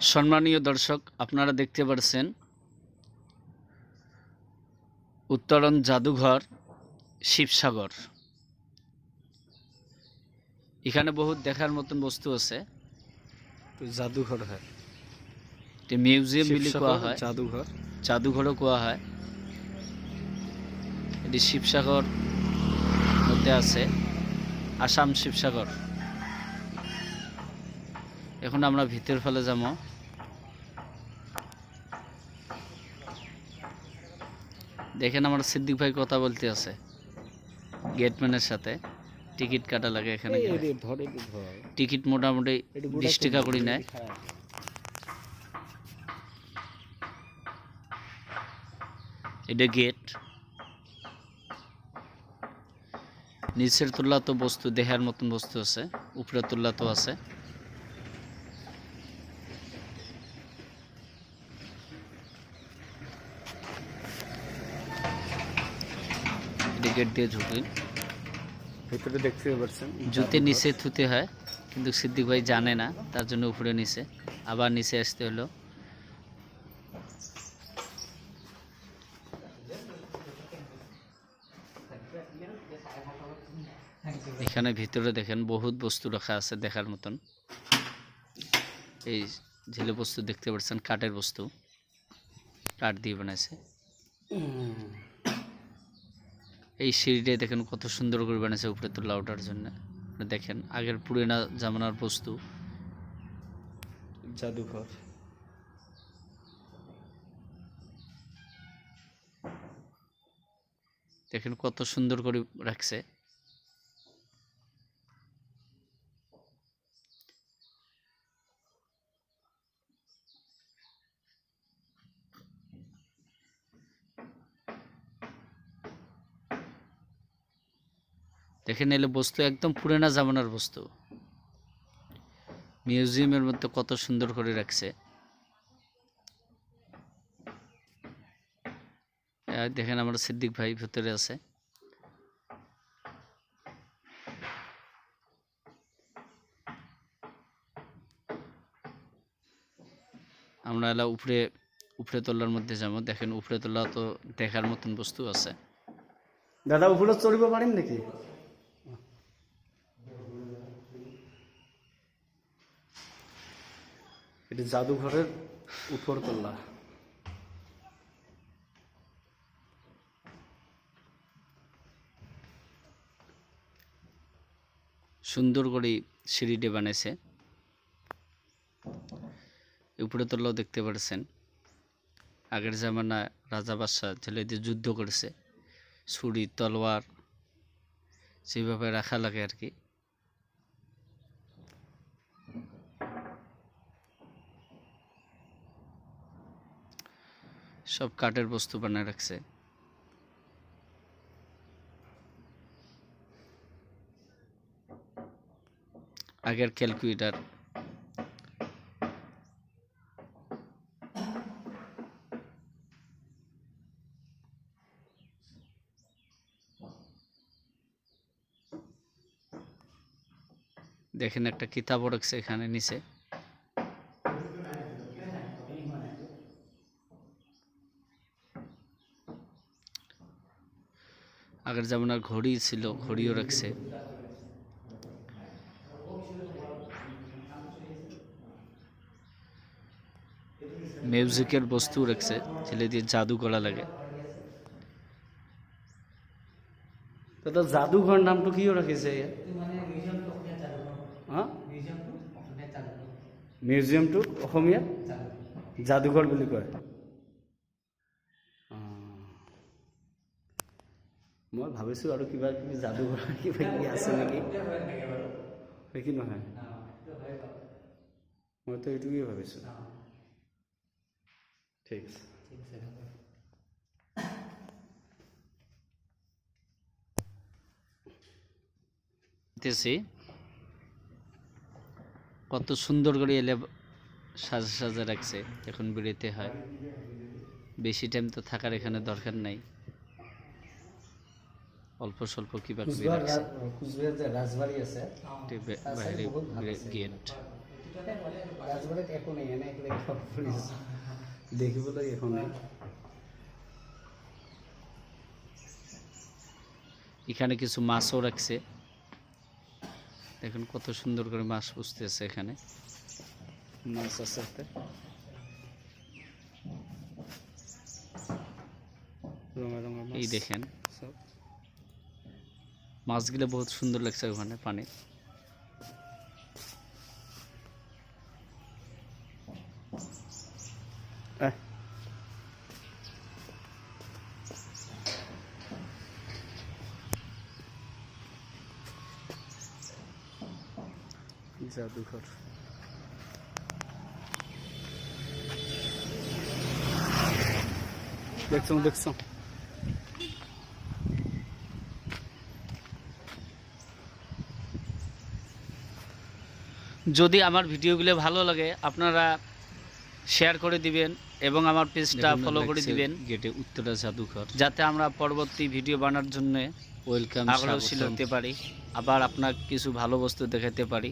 সম্মানীয় দর্শক আপনারা দেখতে পাচ্ছেন উত্তরণ জাদুঘর শিবসাগর। এখানে বহুত দেখার মতন বস্তু আছে। তো জাদুঘর হয়। মিউজিয়াম বুলি কোৱা শিৱসাগৰ হয়। জাদুঘর। জাদুঘরও কোৱা হয়। এটি শিবসাগর মধ্যে আছে। আসাম শিবসাগর। এখন আমরা ভিতর ফেলে যাব। দেখেন আমার সিদ্দিক ভাই কথা বলতে আছে। গেটম্যানের সাথে। টিকিট কাটা লাগে এখানে টিকিট মোটামুটি বিশ টাকা করে নেয়। এটা গেট। নিচের তুল্লা তো বস্তু দেহার মতন বস্তু আছে। উপরের তুল্লা তো আছে। গেট দিয়ে ঢুকি ভিতরে দেখতে পাচ্ছেন। জুতে নিচে থুতে হয় কিন্তু সিদ্দিক ভাই জানে না তার জন্য উপরে নিচে। আবার নিচে আসতে হলো। এখানে ভিতরে দেখেন বহুত বস্তু রাখা আছে দেখার মতন। এই ঝিলে বস্তু দেখতে পাচ্ছেন কাঠের বস্তু। কাঠ দিয়ে বানাইছে। এই সিঁড়িটা দেখেন কত সুন্দর করে বানিয়েছে উপরে তোলা ওঠার জন্য। আপনারা দেখেন আগের পুরোনা জামানার বস্তু। জাদুঘর। দেখেন কত সুন্দর করে রাখছে। দেখেন এলে বস্তু একদম পুরানা জামানার বস্তু। মিউজিয়ামের মধ্যে কত সুন্দর করে রাখছে। দেখেন আমার সিদ্দিক ভাই ভিতরে আছে। আমরা এলা উপরে উপরে তোলার মধ্যে যাব। দেখেন উপরে তোলা তো দেখার মতন বস্তু আছে। দাদা, উপরে চড়িব পাৰিম নেকি? এটি জাদুঘরের উপরতলা সুন্দর করে সিঁড়িটি বানিয়েছে। উপরে তলাও দেখতে পাচ্ছেন আগের জামানায় রাজা বাদশাহ ছেলেদের যুদ্ধ করেছে। ছুরি, তলোয়ার সেইভাবে রাখা লাগে আর কি। সব কাঠের বস্তু বানায় রাখছে। আগের ক্যালকুলেটার। দেখেন একটা কিতাবও রাখছে এখানে নিচে। আগের যেমন আর ঘড়ি ছিল, ঘড়িও রাখছে। মিউজিকের বস্তু রাখছে ছেলে দিয়ে জাদু করা লাগে। দাদা, জাদুঘর নামটো কিয় হা? মিউজিয়ামটো অসমীয়াত যাদুঘৰ বুলি কয়। মই ভাবিছোঁ আৰু কিবা কিবি যাদুঘৰ কিবা কিবি আছে নেকি? হয় কি নহয়। মইতো এইটোকেই ভাবিছোঁ। ঠিক আছে। কত সুন্দর করে এলে সাজা সাজা রাখছে এখন বেরোতে হয়। বেশি টাইম তো থাকার এখানে দরকার নাই। অল্প স্বল্প কিবা কিবি আছে এটি বাইরে গেট। ৰাজবাৰীত একো নাই এনে একলে দেখিবলৈ একো নাই এখানে। কিছু মাছও রাখছে। দেখুন কত সুন্দর করে মাছ পুষতেছে এখানে। মাছ আছে এই দেখেন। সব। মাছগুলো বহুত সুন্দর লাগছে ওখানে পানি। জাদুঘর। দেখছ দেখছ। যদি আমার ভিডিওগুলো ভালো লাগে আপনারা শেয়ার করে দিবেন এবং আমার পেজটা ফলো করে দিবেন। গেটে উত্তরা জাদুঘর। যাতে আমরা পরবর্তী ভিডিও বানার জন্য ওয়েলকাম আগ্রহশীল হতে পারি। আবার আপনার কিছু ভালো বস্তু দেখাতে পারি।